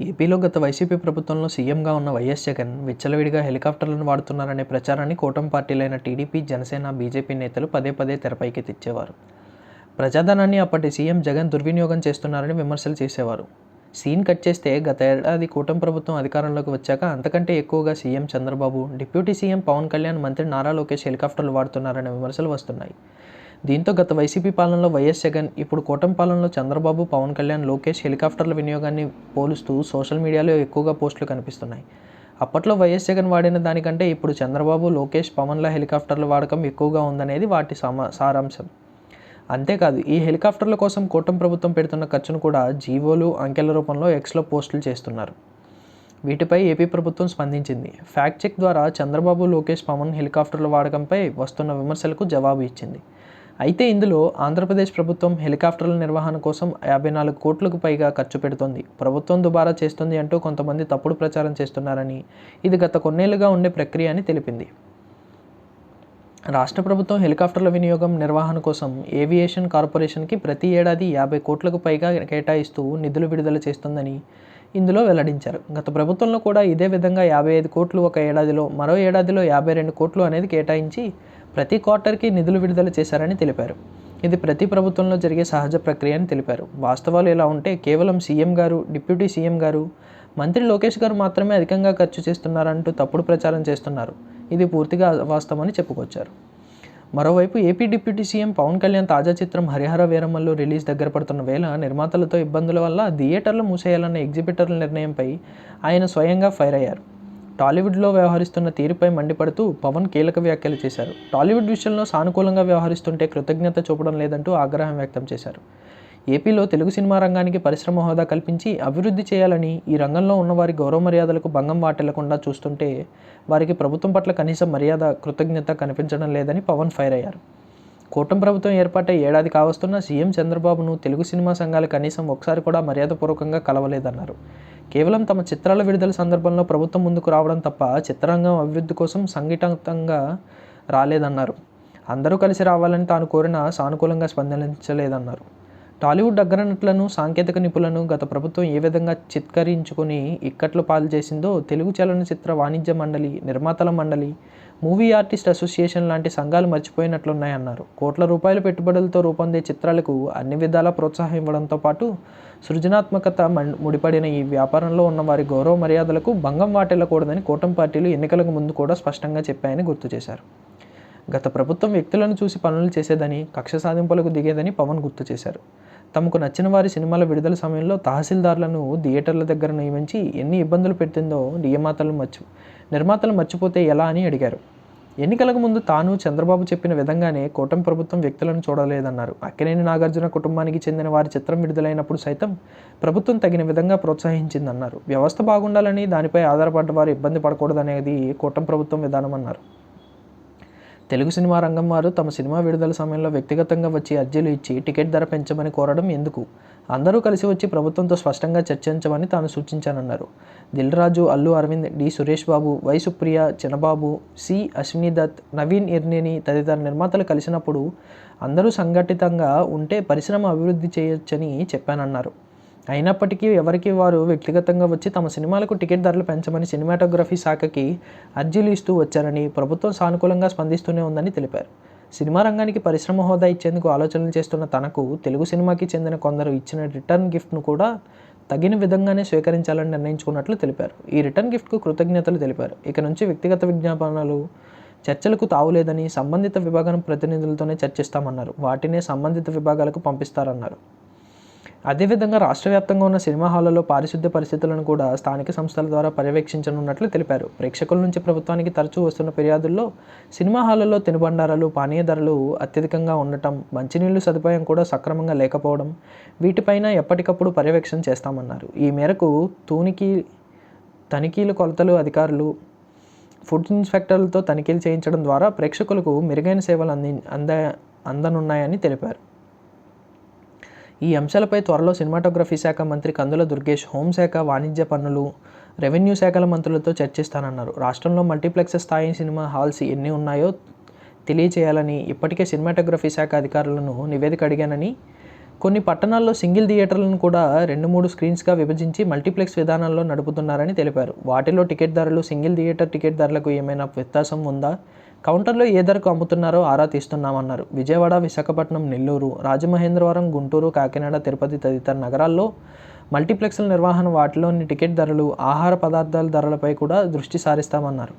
ఏపీలో గత వైసీపీ ప్రభుత్వంలో సీఎంగా ఉన్న వైఎస్ జగన్ విచ్చలవిడిగా హెలికాప్టర్లను వాడుతున్నారనే ప్రచారాన్ని కూటమి పార్టీలైన టీడీపీ జనసేన బీజేపీ నేతలు పదే పదే తెరపైకి తెచ్చేవారు. ప్రజాధనాన్ని అప్పటి సీఎం జగన్ దుర్వినియోగం చేస్తున్నారని విమర్శలు చేసేవారు. సీన్ కట్ చేస్తే గత ఏడాది కూటమి ప్రభుత్వం అధికారంలోకి వచ్చాక అంతకంటే ఎక్కువగా CM Chandrababu deputy CM Pawan Kalyan మంత్రి నారా లోకేష్ హెలికాప్టర్లు వాడుతున్నారనే విమర్శలు వస్తున్నాయి. దీంతో గత వైసీపీ పాలనలో వైఎస్ జగన్ ఇప్పుడు కూటమి పాలనలో చంద్రబాబు పవన్ కళ్యాణ్ లోకేష్ హెలికాప్టర్ల వినియోగాన్ని పోలుస్తూ సోషల్ మీడియాలో ఎక్కువగా పోస్టులు కనిపిస్తున్నాయి. అప్పట్లో వైఎస్ జగన్ వాడిన దానికంటే ఇప్పుడు చంద్రబాబు లోకేష్ పవన్ల హెలికాప్టర్ల వాడకం ఎక్కువగా ఉందనేది వాటి సమా సారాంశం. అంతేకాదు ఈ హెలికాప్టర్ల కోసం కూటమి ప్రభుత్వం పెడుతున్న ఖర్చును కూడా జీవోలు అంకెల రూపంలో ఎక్స్లో పోస్టులు చేస్తున్నారు. వీటిపై ఏపీ ప్రభుత్వం స్పందించింది. ఫ్యాక్ట్ చెక్ ద్వారా చంద్రబాబు లోకేష్ పవన్ హెలికాప్టర్ల వాడకంపై వస్తున్న విమర్శలకు జవాబు ఇచ్చింది. అయితే ఇందులో ఆంధ్రప్రదేశ్ ప్రభుత్వం హెలికాప్టర్ల నిర్వహణ కోసం యాభై నాలుగు కోట్లకు పైగా ఖర్చు పెడుతోంది. ప్రభుత్వం దుబారా చేస్తుంది అంటూ కొంతమంది తప్పుడు ప్రచారం చేస్తున్నారని ఇది గత కొన్నేళ్ళుగా ఉండే ప్రక్రియ అని తెలిపింది. రాష్ట్ర ప్రభుత్వం హెలికాప్టర్ల వినియోగం నిర్వహణ కోసం ఏవియేషన్ కార్పొరేషన్కి ప్రతి ఏడాది యాభై కోట్లకు పైగా కేటాయిస్తూ నిధులు విడుదల చేస్తుందని ఇందులో వెల్లడించారు. గత ప్రభుత్వంలో కూడా ఇదే విధంగా యాభై ఐదు కోట్లు ఒక ఏడాదిలో మరో ఏడాదిలో యాభై రెండు కోట్లు అనేది కేటాయించి ప్రతి క్వార్టర్కి నిధులు విడుదల చేశారని తెలిపారు. ఇది ప్రతి ప్రభుత్వంలో జరిగే సహజ ప్రక్రియ అని తెలిపారు. వాస్తవాలు ఎలా ఉంటే కేవలం సీఎం గారు డిప్యూటీ సీఎం గారు మంత్రి లోకేష్ గారు మాత్రమే అధికంగా ఖర్చు చేస్తున్నారంటూ తప్పుడు ప్రచారం చేస్తున్నారు. ఇది పూర్తిగా వాస్తవమని చెప్పుకొచ్చారు. మరోవైపు AP deputy CM Pawan Kalyan తాజా చిత్రం హరిహర వీరమ్మలు రిలీజ్ దగ్గర పడుతున్న వేళ నిర్మాతలతో ఇబ్బందుల వల్ల థియేటర్లు మూసేయాలన్న ఎగ్జిబిటర్ల నిర్ణయంపై ఆయన స్వయంగా ఫైర్ అయ్యారు. టాలీవుడ్లో వ్యవహరిస్తున్న తీరుపై మండిపడుతూ పవన్ కీలక వ్యాఖ్యలు చేశారు. టాలీవుడ్ విషయంలో సానుకూలంగా వ్యవహరిస్తుంటే కృతజ్ఞత చూపడం లేదంటూ ఆగ్రహం వ్యక్తం చేశారు. ఏపీలో తెలుగు సినిమా రంగానికి పరిశ్రమ హోదా కల్పించి అభివృద్ధి చేయాలని ఈ రంగంలో ఉన్నవారి గౌరవ మర్యాదలకు భంగం వాటిల్లకుండా చూస్తుంటే వారికి ప్రభుత్వం పట్ల కనీసం మర్యాద కృతజ్ఞత కనిపించడం లేదని పవన్ ఫైర్ అయ్యారు. కూటమి ప్రభుత్వం ఏర్పాటై ఏడాది కావస్తున్న సీఎం చంద్రబాబును తెలుగు సినిమా సంఘాలు కనీసం ఒకసారి కూడా మర్యాదపూర్వకంగా కలవలేదన్నారు. కేవలం తమ చిత్రాల విడుదల సందర్భంలో ప్రభుత్వం ముందుకు రావడం తప్ప చిత్రరంగం అభివృద్ధి కోసం సంఘటితంగా రాలేదన్నారు. అందరూ కలిసి రావాలని తాను కోరిన సానుకూలంగా స్పందించలేదన్నారు. టాలీవుడ్ అగ్రనటులను సాంకేతిక నిపుణులను గత ప్రభుత్వం ఏ విధంగా చిత్కరించుకొని ఇక్కట్లు పాలు చేసిందో తెలుగు చలనచిత్ర వాణిజ్య మండలి నిర్మాతల మండలి మూవీ ఆర్టిస్ట్ అసోసియేషన్ లాంటి సంఘాలు మర్చిపోయినట్లున్నాయన్నారు. కోట్ల రూపాయల పెట్టుబడులతో రూపొందే చిత్రాలకు అన్ని విధాలా ప్రోత్సాహం ఇవ్వడంతో పాటు సృజనాత్మకత ముడిపడిన ఈ వ్యాపారంలో ఉన్న వారి గౌరవ మర్యాదలకు భంగం వాటిల్లకూడదని కూటమి పార్టీలు ఎన్నికలకు ముందు కూడా స్పష్టంగా చెప్పాయని గుర్తు చేశారు. గత ప్రభుత్వం వ్యక్తులను చూసి పనులు చేసేదని కక్ష సాధింపులకు దిగేదని పవన్ గుర్తు చేశారు. తమకు నచ్చిన వారి సినిమాల విడుదల సమయంలో తహసీల్దార్లను థియేటర్ల దగ్గర నియమించి ఎన్ని ఇబ్బందులు పెట్టిందో నియమాతలు మర్చి నిర్మాతలు మర్చిపోతే ఎలా అని అడిగారు. ఎన్నికలకు ముందు తాను చంద్రబాబు చెప్పిన విధంగానే కూటమి ప్రభుత్వం వ్యక్తులను చూడలేదన్నారు. అక్కినేని నాగార్జున కుటుంబానికి చెందిన వారి చిత్రం విడుదలైనప్పుడు సైతం ప్రభుత్వం తగిన విధంగా ప్రోత్సహించిందన్నారు. వ్యవస్థ బాగుండాలని దానిపై ఆధారపడ్డ వారు ఇబ్బంది పడకూడదనేది కూటమి ప్రభుత్వం విధానం అన్నారు. తెలుగు సినిమా రంగం వారు తమ సినిమా విడుదల సమయంలో వ్యక్తిగతంగా వచ్చి అర్జీలు ఇచ్చి టికెట్ ధర పెంచమని కోరడం ఎందుకు? అందరూ కలిసి వచ్చి ప్రభుత్వంతో స్పష్టంగా చర్చించమని తాను సూచించానన్నారు. Dil Raju Allu Aravind D Suresh Babu Y Supriya Chinababu C Ashwini Dutt Naveen Yerneni తదితర నిర్మాతలు కలిసినప్పుడు అందరూ సంఘటితంగా ఉంటే పరిశ్రమ అభివృద్ధి చేయొచ్చని చెప్పానన్నారు. అయినప్పటికీ ఎవరికి వారు వ్యక్తిగతంగా వచ్చి తమ సినిమాలకు టికెట్ ధరలు పెంచమని సినిమాటోగ్రఫీ శాఖకి అర్జీలు ఇస్తూ వచ్చారని ప్రభుత్వం సానుకూలంగా స్పందిస్తూనే ఉందని తెలిపారు. సినిమా రంగానికి పరిశ్రమ హోదా ఇచ్చేందుకు ఆలోచనలు చేస్తున్న తనకు తెలుగు సినిమాకి చెందిన కొందరు ఇచ్చిన రిటర్న్ గిఫ్ట్ను కూడా తగిన విధంగానే స్వీకరించాలని నిర్ణయించుకున్నట్లు తెలిపారు. ఈ రిటర్న్ గిఫ్ట్కు కృతజ్ఞతలు తెలిపారు. ఇక నుంచి వ్యక్తిగత విజ్ఞాపనలు చర్చలకు తావులేదని సంబంధిత విభాగం ప్రతినిధులతోనే చర్చిస్తామన్నారు. వాటినే సంబంధిత విభాగాలకు పంపిస్తారన్నారు. అదేవిధంగా రాష్ట్ర వ్యాప్తంగా ఉన్న సినిమా హాళ్ళలో పారిశుద్ధ్య పరిస్థితులను కూడా స్థానిక సంస్థల ద్వారా పర్యవేక్షించనున్నట్లు తెలిపారు. ప్రేక్షకుల నుంచి ప్రభుత్వానికి తరచూ వస్తున్న ఫిర్యాదుల్లో సినిమా హాళ్ళలో తినుబండారాలు పానీయ ధరలు అత్యధికంగా ఉండటం మంచినీళ్ళు సదుపాయం కూడా సక్రమంగా లేకపోవడం వీటిపైన ఎప్పటికప్పుడు పర్యవేక్షణ చేస్తామన్నారు. ఈ మేరకు తూనికి తనిఖీలు కొలతలు అధికారులు ఫుడ్ ఇన్స్పెక్టర్లతో తనిఖీలు చేయించడం ద్వారా ప్రేక్షకులకు మెరుగైన సేవలు అంది అంద అందనున్నాయని తెలిపారు. ఈ అంశాలపై త్వరలో సినిమాటోగ్రఫీ శాఖ మంత్రి కందుల దుర్గేష్ హోంశాఖ వాణిజ్య పన్నులు రెవెన్యూ శాఖల మంత్రులతో చర్చిస్తానన్నారు. రాష్ట్రంలో మల్టీప్లెక్స్ స్థాయి సినిమా హాల్స్ ఎన్ని ఉన్నాయో తెలియచేయాలని ఇప్పటికే సినిమాటోగ్రఫీ శాఖ అధికారులను నివేదిక అడిగానని కొన్ని పట్టణాల్లో సింగిల్ థియేటర్లను కూడా రెండు మూడు స్క్రీన్స్గా విభజించి మల్టీప్లెక్స్ విధానంలో నడుపుతున్నారని తెలిపారు. వాటిలో టికెట్ ధరలు సింగిల్ థియేటర్ టికెట్ ధరలకు ఏమైనా వ్యత్యాసం ఉందా? కౌంటర్లో ఏ ధరకు అమ్ముతున్నారో ఆరా తీస్తున్నామన్నారు. విజయవాడ విశాఖపట్నం నెల్లూరు రాజమహేంద్రవరం గుంటూరు కాకినాడ తిరుపతి తదితర నగరాల్లో మల్టీప్లెక్స్ల నిర్వహణ వాటిలోని టికెట్ ధరలు ఆహార పదార్థాల ధరలపై కూడా దృష్టి సారిస్తామన్నారు.